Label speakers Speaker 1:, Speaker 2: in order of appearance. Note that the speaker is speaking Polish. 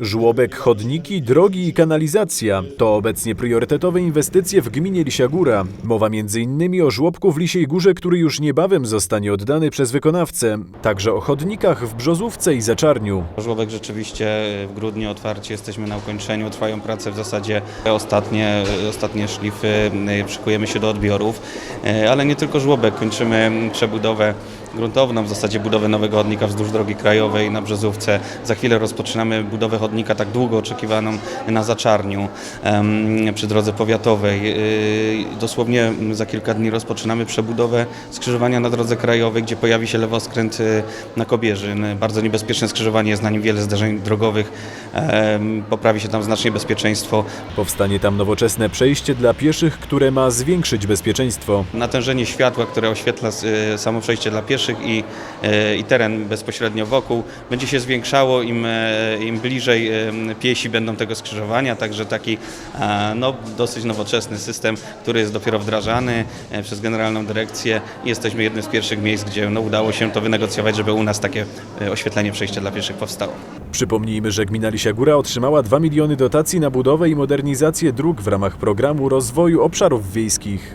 Speaker 1: Żłobek, chodniki, drogi i kanalizacja to obecnie priorytetowe inwestycje w gminie Lisia Góra. Mowa m.in. o żłobku w Lisiej Górze, który już niebawem zostanie oddany przez wykonawcę. Także o chodnikach w Brzozówce i Zaczarniu.
Speaker 2: Żłobek rzeczywiście w grudniu otwarcie, jesteśmy na ukończeniu, trwają prace w zasadzie ostatnie, ostatnie szlify, y, szykujemy się do odbiorów, ale nie tylko żłobek, kończymy przebudowę gruntowną, w zasadzie budowę nowego chodnika wzdłuż drogi krajowej na Brzozówce. Za chwilę rozpoczynamy budowę chodnika tak długo oczekiwaną na Zaczarniu przy drodze powiatowej. Y, Dosłownie za kilka dni rozpoczynamy przebudowę skrzyżowania na drodze krajowej, gdzie pojawi się lewoskręt y, na Kobierzyn. Bardzo niebezpieczne skrzyżowanie, jest na nim wiele zdarzeń drogowych. Poprawi się tam znacznie bezpieczeństwo.
Speaker 1: Powstanie tam nowoczesne przejście dla pieszych, które ma zwiększyć bezpieczeństwo.
Speaker 2: Natężenie światła, które oświetla y, samo przejście dla pieszych i, y, i teren bezpośrednio wokół, będzie się zwiększało im, e, im bliżej piesi będą tego skrzyżowania, także taki e, no, dosyć nowoczesny system, który jest dopiero wdrażany e, przez Generalną Dyrekcję i jesteśmy jednym z pierwszych miejsc, gdzie no, udało się to wynegocjować, żeby u nas takie e, oświetlenie przejścia dla pieszych powstało.
Speaker 1: Przypomnijmy, że gmina Lisia Góra otrzymała 2 miliony dotacji na budowę i modernizację dróg w ramach programu rozwoju obszarów wiejskich.